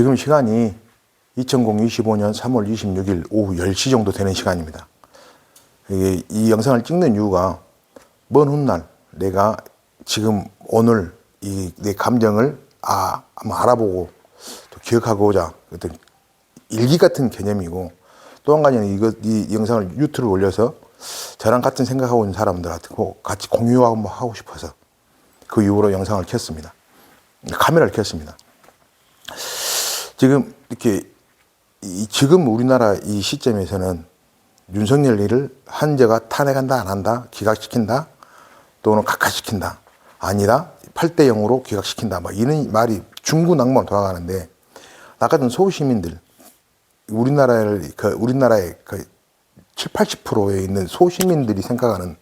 지금 시간이 2025년 3월 26일 오후 10시 정도 되는 시간입니다. 이 영상을 찍는 이유가 먼 훗날 내가 지금 오늘 이 내 감정을 아, 한번 알아보고 또 기억하고자 어떤 일기 같은 개념이고 또 한 가지는 이거 이 영상을 유튜브에 올려서 저랑 같은 생각하고 있는 사람들한테 같이 공유하고 뭐 하고 싶어서 그 이후로 영상을 켰습니다. 카메라를 켰습니다. 지금 이렇게 이 지금 우리나라 이 시점에서는 윤석열이를 한재가 탄핵한다 안 한다 기각시킨다 또는 각하시킨다 아니다 8대 0으로 기각시킨다 뭐 이런 말이 중구난방 돌아가는데 나 같은 소시민들 우리나라를 그 우리나라의 그 7, 80%에 있는 소시민들이 생각하는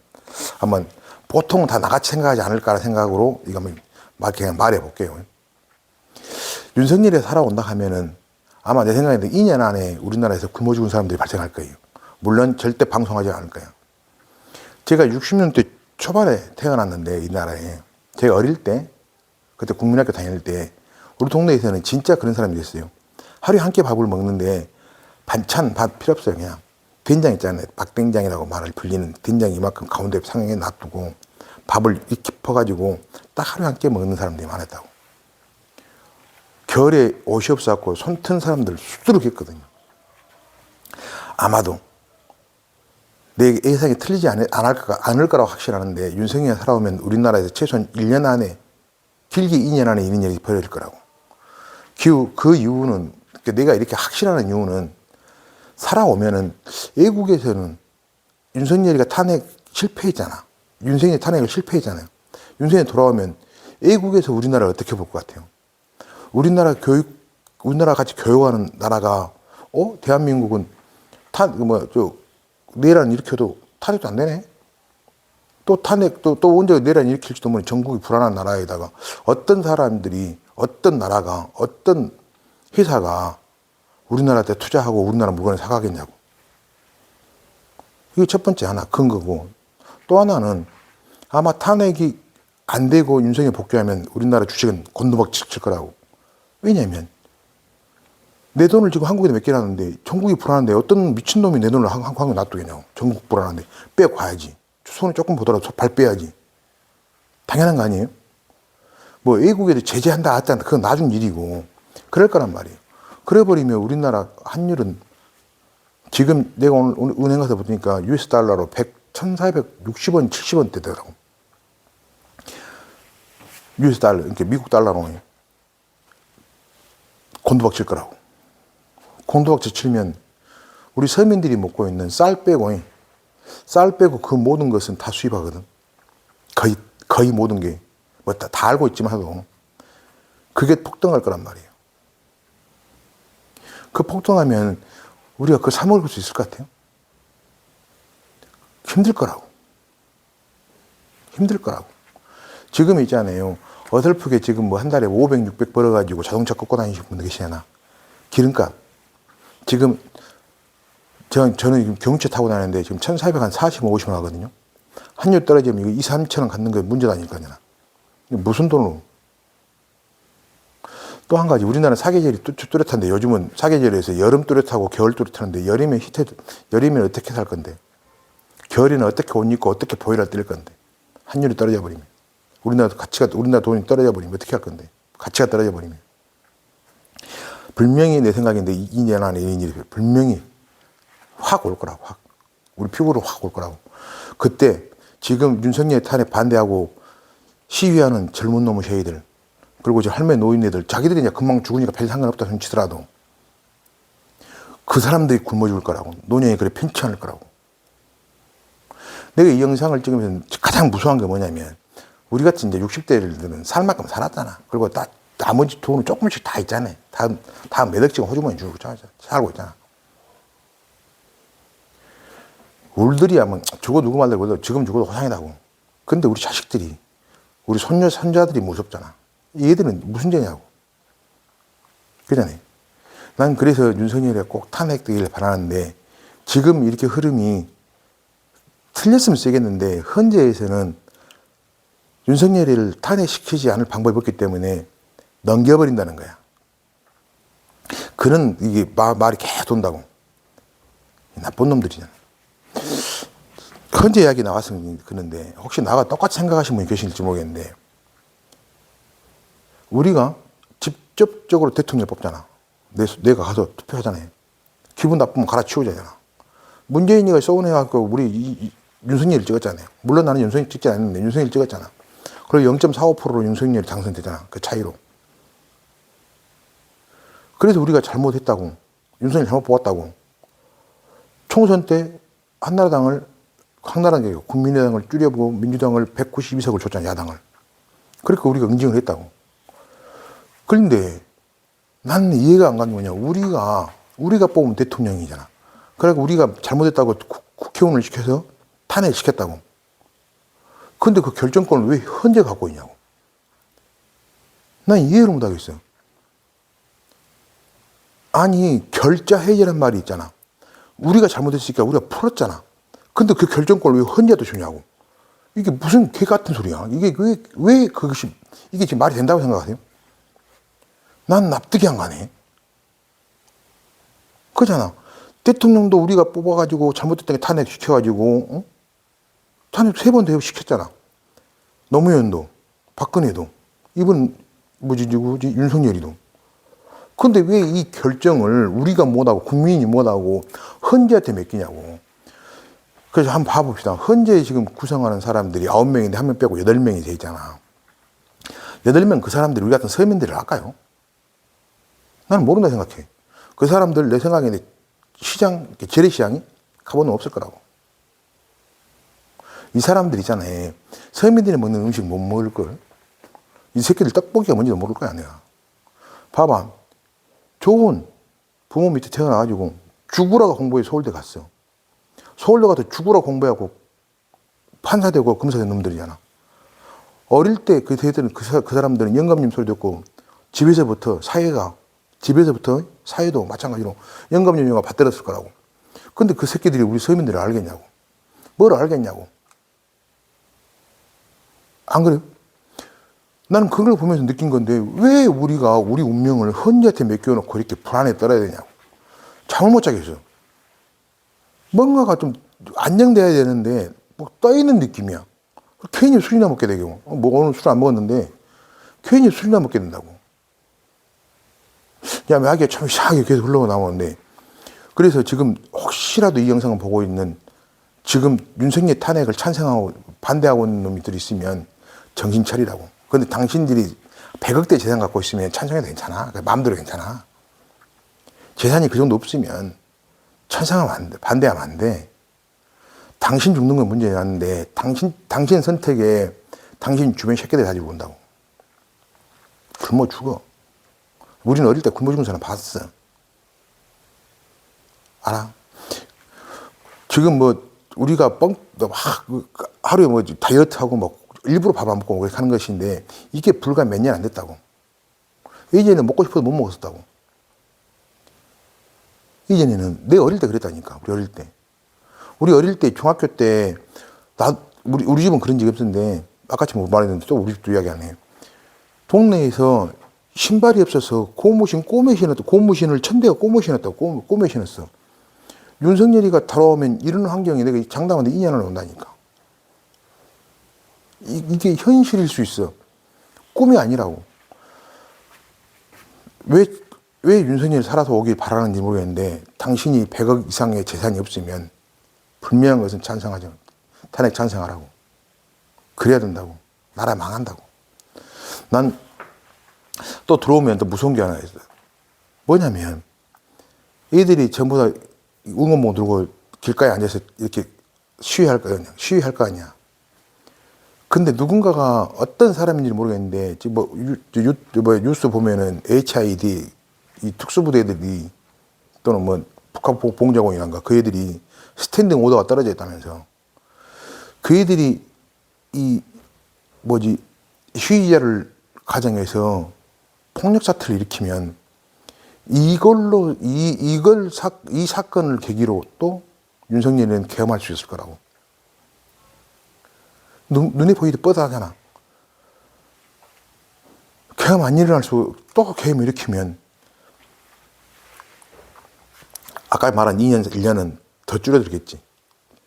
한번 보통 다 나같이 생각하지 않을까라는 생각으로 이거 한번 말 그냥 말해 볼게요. 윤석열이 살아온다 하면은 아마 내 생각에는 2년 안에 우리나라에서 굶어 죽은 사람들이 발생할 거예요. 물론 절대 방송하지 않을 거예요. 제가 60년대 초반에 태어났는데 이 나라에 제가 어릴 때 그때 국민학교 다닐 때 우리 동네에서는 진짜 그런 사람이 있어요. 하루에 한 끼 밥을 먹는데 반찬 밥 필요 없어요 그냥 된장 있잖아요 박된장이라고 말을 불리는 된장 이만큼 가운데 상에 놔두고 밥을 이렇게 퍼가지고 딱 하루에 한 끼 먹는 사람들이 많았다고 겨울에 옷이 없어갖고 손튼 사람들 수두룩했거든요 아마도 내 예상이 틀리지 않을, 않을 거라고 확신하는데 윤석열이 살아오면 우리나라에서 최소한 1년 안에 길게 2년 안에 이런 일이 벌어질 거라고 그, 그 이유는 그러니까 내가 이렇게 확신하는 이유는 살아오면은 외국에서는 윤석열이가 탄핵 실패했잖아. 윤석열이 탄핵을 실패했잖아요. 윤석열이 돌아오면 외국에서 우리나라를 어떻게 볼 것 같아요? 우리나라 교육, 우리나라 같이 교육하는 나라가, 어? 대한민국은 탄, 뭐, 저, 내란 일으켜도 탄핵도 안 되네? 또 탄핵, 또, 또 언제 내란 일으킬지도 모르는 전국이 불안한 나라에다가 어떤 사람들이, 어떤 나라가, 어떤 회사가 우리나라한테 투자하고 우리나라 물건을 사가겠냐고. 이게 첫 번째 하나 큰 거고. 또 하나는 아마 탄핵이 안 되고 윤석열 복귀하면 우리나라 주식은 곤두박 칠 거라고. 왜냐면 내 돈을 지금 한국에 몇 개나 하는데 전국이 불안한데 어떤 미친놈이 내 돈을 한- 한국에 놔두겠냐고. 전국 불안한데 빼고 가야지. 손을 조금 보더라도 발 빼야지. 당연한 거 아니에요? 뭐 외국에도 제재한다 하다 그건 나중 일이고 그럴 거란 말이에요. 그래 버리면 우리나라 환율은 지금 내가 오늘 은행 가서 보니까 US 달러로 100, 1,460원, 70원 되더라고. US 달러, 그러니까 미국 달러로 곤두박질 거라고. 곤두박질 치면 우리 서민들이 먹고 있는 쌀 빼고 쌀 빼고 그 모든 것은 다 수입하거든. 거의 거의 모든 게뭐다 알고 있지만도 그게 폭등할 거란 말이에요. 그 폭등하면 우리가 그걸 사 먹을 수 있을 것 같아요? 힘들 거라고. 힘들 거라고. 지금 있잖아요. 어설프게 지금 뭐 한 달에 500, 600 벌어가지고 자동차 꺾고 다니시는 분들 계시잖아. 기름값. 지금 저, 저는 지금 경유차 타고 다니는데 지금 1,400, 한 40, 50원 하거든요. 환율 떨어지면 이거 2, 3천 원 갖는 게 문제다니까요. 무슨 돈으로. 또 한 가지 우리나라는 사계절이 뚜- 뚜렷한데 요즘은 사계절에서 여름 뚜렷하고 겨울 뚜렷하는데 여름에 히트 여름에는 어떻게 살 건데 겨울에는 어떻게 옷 입고 어떻게 보일을 뜰 건데 환율이 떨어져 버리면 우리나라 가치가 우리나라 돈이 떨어져 버리면 어떻게 할 건데? 가치가 떨어져 버리면. 분명히 내 생각인데 2년 안에 이런 일이 분명히 확 올 거라고 확. 우리 피부로 확 올 거라고. 그때 지금 윤석열 탄핵 반대하고 시위하는 젊은 놈의 쉐이들 그리고 이제 할매 노인네들 자기들이 이제 금방 죽으니까 별 상관없다 손치더라도 그 사람들이 굶어 죽을 거라고 노년이 그래 편치 않을 거라고. 내가 이 영상을 찍으면서 가장 무서운 게 뭐냐면 우리 같이 이제 60대들은 살 만큼 살았잖아. 그리고 다 나머지 돈은 조금씩 다 있잖아. 다, 다몇 억씩 호주머니 주고 살고 있잖아. 울들이 하면 죽어 누구 말대로 그래도 지금 죽어도 호상이다고. 근데 우리 자식들이 우리 손녀 손자들이 무섭잖아. 얘들은 무슨 죄냐고. 그잖아요. 난 그래서 윤석열이 꼭 탄핵되기를 바라는데 지금 이렇게 흐름이 틀렸으면 쓰겠는데 현재에서는 윤석열이를 탄핵시키지 않을 방법이 없기 때문에 넘겨버린다는 거야. 그런 이게 마- 말이 계속 돈다고. 나쁜 놈들이잖아. 현재 이야기 나왔으면 그런데 혹시 나가 똑같이 생각하시는 분이 계실지 모르겠는데 우리가 직접적으로 대통령을 뽑잖아. 내, 내가 가서 투표하잖아요. 기분 나쁘면 갈아치우자잖아. 문재인이가 서운해갖고 우리 이, 이, 윤석열을 찍었잖아요. 물론 나는 윤석열 찍지 않았는데 윤석열 찍었잖아. 그리고 0.45%로 윤석열이 당선되잖아. 그 차이로. 그래서 우리가 잘못했다고. 윤석열 잘못 뽑았다고. 총선 때 한나라당을 한나라당 국민의당을 줄여보고 민주당을 192석을 줬잖아 야당을. 그러니까 우리가 응징을 했다고. 그런데 나는 이해가 안 가는 거냐. 우리가 우리가 뽑은 대통령이잖아. 그러니까 우리가 잘못했다고 국- 국회의원을 시켜서 탄핵시켰다고. 근데 그 결정권을 왜 현재 갖고 있냐고. 난 이해를 못 하겠어요. 아니 결자 해제란 말이 있잖아. 우리가 잘못했으니까 우리가 풀었잖아. 근데 그 결정권을 왜 헌재도 주냐고. 이게 무슨 개 같은 소리야. 이게 왜, 왜 그것이, 이게 지금 말이 된다고 생각하세요? 난 납득이 안 가네. 그잖아. 대통령도 우리가 뽑아가지고 잘못됐다는 게 탄핵 시켜가지고, 어? 탄핵 세 번 대접 시켰잖아. 노무현도, 박근혜도, 이번, 뭐지, 누구지, 윤석열이도. 근데 왜 이 결정을 우리가 못하고 국민이 못하고 헌재한테 맡기냐고. 그래서 한번 봐봅시다. 헌재 지금 구성하는 사람들이 아홉 명인데 한 명 빼고 여덟 명이 돼 있잖아. 여덟 명 그 사람들이 우리 같은 서민들을 할까요? 나는 모른다 생각해. 그 사람들 내 생각에는 시장, 재래시장이 가보는 없을 거라고. 이 사람들 있잖아요. 서민들이 먹는 음식 못 먹을 걸. 이 새끼들 떡볶이가 뭔지도 모를 거야, 내가. 봐봐. 좋은 부모 밑에 태어나가지고 죽으라고 공부해 서울대 갔어. 서울대 가서 죽으라고 공부하고 판사 되고 검사 된 놈들이잖아. 어릴 때 그 세대는 그, 사, 그 사람들은 영감님 소리 듣고 집에서부터 사회가 집에서부터 사회도 마찬가지로 영감님 영화 받들었을 거라고. 근데 그 새끼들이 우리 서민들을 알겠냐고. 뭘 알겠냐고. 안 그래요? 나는 그걸 보면서 느낀 건데 왜 우리가 우리 운명을 헌재한테 맡겨놓고 이렇게 불안에 떨어야 되냐고. 잠을 못 자겠어. 뭔가가 좀 안정돼야 되는데 뭐 떠있는 느낌이야. 괜히 술이나 먹게 되고 어, 뭐 오늘 술 안 먹었는데 괜히 술이나 먹게 된다고. 야, 매하게 참 이상하게 계속 흘러 나오는데 그래서 지금 혹시라도 이 영상을 보고 있는 지금 윤석열 탄핵을 찬성하고 반대하고 있는 놈들이 있으면 정신 차리라고. 근데 당신들이 100억대 재산 갖고 있으면 찬성해도 괜찮아. 그 마음대로 괜찮아. 재산이 그 정도 없으면 찬성하면 안 돼. 반대하면 안 돼. 당신 죽는 건 문제가 아닌데 당신, 당신 선택에 당신 주변 새끼들 가지고 온다고. 굶어 죽어. 우리는 어릴 때 굶어 죽은 사람 봤어. 알아? 지금 뭐 우리가 뻥, 막 하루에 뭐 다이어트하고 뭐 일부러 밥 안 먹고 그렇게 하는 것인데 이게 불과 몇 년 안 됐다고. 이제는 먹고 싶어도 못 먹었다고. 이전에는 내 어릴 때 그랬다니까. 우리 어릴 때. 우리 어릴 때 중학교 때 나 우리 우리 집은 그런 적이 없었는데 아까처 뭐 말했는데 또 우리 집도 이야기 안 해. 동네에서 신발이 없어서 고무신 꼬매 신었다. 고무신을 천대가 꼬매 신었다고 꼬- 꼬매 신었어. 윤석열이가 돌아오면 이런 환경에 내가 장담하는데 2년을 온다니까. 이, 이게 현실일 수 있어. 꿈이 아니라고. 왜, 왜 윤석열이 살아서 오길 바라는지 모르겠는데, 당신이 100억 이상의 재산이 없으면, 분명한 것은 찬성하죠. 탄핵 찬성하라고. 그래야 된다고. 나라 망한다고. 난 또 들어오면 또 무서운 게 하나 있어요. 뭐냐면, 애들이 전부 다 응원봉 들고 길가에 앉아서 이렇게 시위할 거 아니야. 시위할 거 아니야. 근데 누군가가 어떤 사람인지 모르겠는데 지금 뭐, 유, 유, 뭐 뉴스 보면은 HID 이 특수부대들이 또는 뭐 북한 보- 봉자공이란가 그 애들이 스탠딩 오더가 떨어져 있다면서 그 애들이 이 뭐지 시위자를 가정해서 폭력 사태를 일으키면 이걸로 이 이걸 사, 이 사건을 계기로 또 윤석열이는 계엄할 수 있을 거라고. 눈, 눈에 보이듯 뻔하잖아. 계엄 안 일어날 수, 또 계엄 일으키면 아까 말한 2년, 1년은 더 줄어들겠지.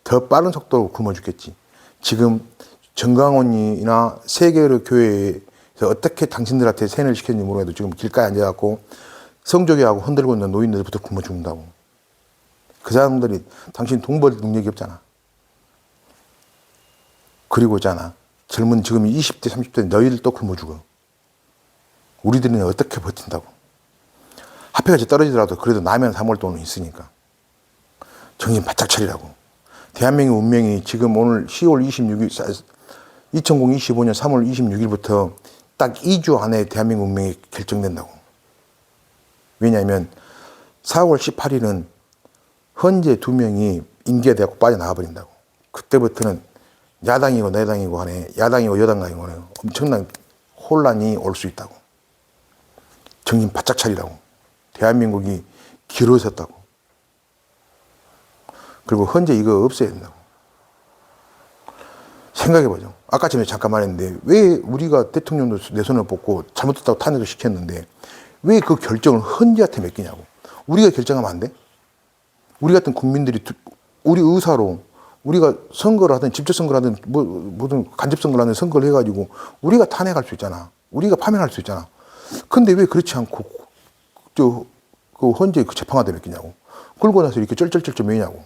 더 빠른 속도로 굶어 죽겠지. 지금 정강원이나 세계의 교회에서 어떻게 당신들한테 세뇌를 시켰는지 모르겠도 지금 길가에 앉아갖고 성조교하고 흔들고 있는 노인들부터 굶어 죽는다고. 그 사람들이 당신 돈벌 능력이 없잖아. 그리고 있잖아. 젊은 지금 20대, 30대 너희들 또 굶어 죽어. 우리들은 어떻게 버틴다고. 화폐가 떨어지더라도 그래도 사 먹을 돈은 있으니까. 정신 바짝 차리라고. 대한민국 운명이 지금 오늘 10월 26일, 2025년 3월 26일부터 딱 2주 안에 대한민국 운명이 결정된다고. 왜냐하면 4월 18일은 현재 두 명이 임기가 빠져나가 버린다고. 그때부터는 야당이고 내당이고 간에 야당이고 여당이고 간에 엄청난 혼란이 올 수 있다고. 정신 바짝 차리라고. 대한민국이 길어졌다고. 그리고 현재 이거 없애야 된다고. 생각해보죠. 아까 전에 잠깐 말했는데 왜 우리가 대통령도 내 손을 뽑고 잘못했다고 탄핵을 시켰는데 왜 그 결정을 헌재한테 맡기냐고. 우리가 결정하면 안 돼? 우리 같은 국민들이 두- 우리 의사로 우리가 선거를 하든 직접 선거를 하든 뭐, 뭐든 간접 선거를 하든 선거를 해가지고 우리가 탄핵할 수 있잖아. 우리가 파면할 수 있잖아. 근데 왜 그렇지 않고 저, 그 헌재 그 재판관한테 맡기냐고. 그러고 나서 이렇게 쩔쩔쩔쩔 매냐고.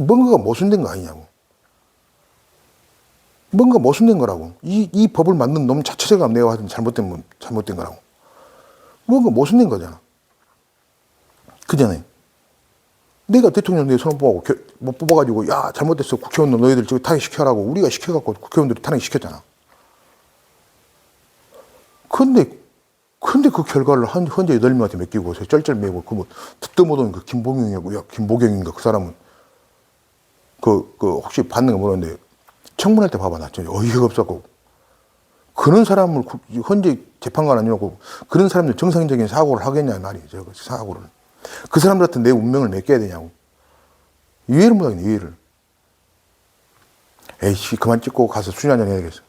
뭔가가 모순된 거 아니냐고. 뭔가 모순된 거라고. 이, 이 법을 만든 놈 자체가 내가 하여튼 잘못된, 분- 잘못된 거라고. 뭔가 모순된 거잖아. 그잖아요. 내가 대통령 내 손을 뽑아고, 겨- 못 뽑아가지고, 야, 잘못됐어. 국회의원 너희들 저기 탄핵 시켜라고. 우리가 시켜갖고 국회의원들이 탄핵 시켰잖아. 근데, 근데 그 결과를 한, 현재 여덟 명한테 맡기고, 저 쩔쩔 매고, 그 뭐, 듣도 못하는 그 김봉영이고, 야, 김보경인가, 그 사람은. 그, 그, 혹시 거 모르는데, 청문할 때 봐봐, 나 진짜 어이가 없었고. 그런 사람을 국- 현재 재판관 아니라고 그런 사람들 정상적인 사고를 하겠냐, 저거, 사고를. 그 사람들한테 내 운명을 맡겨야 되냐고. 이해를 못하겠네, 이해를. 에이씨, 그만 찍고 가서 술 한잔 해야겠어.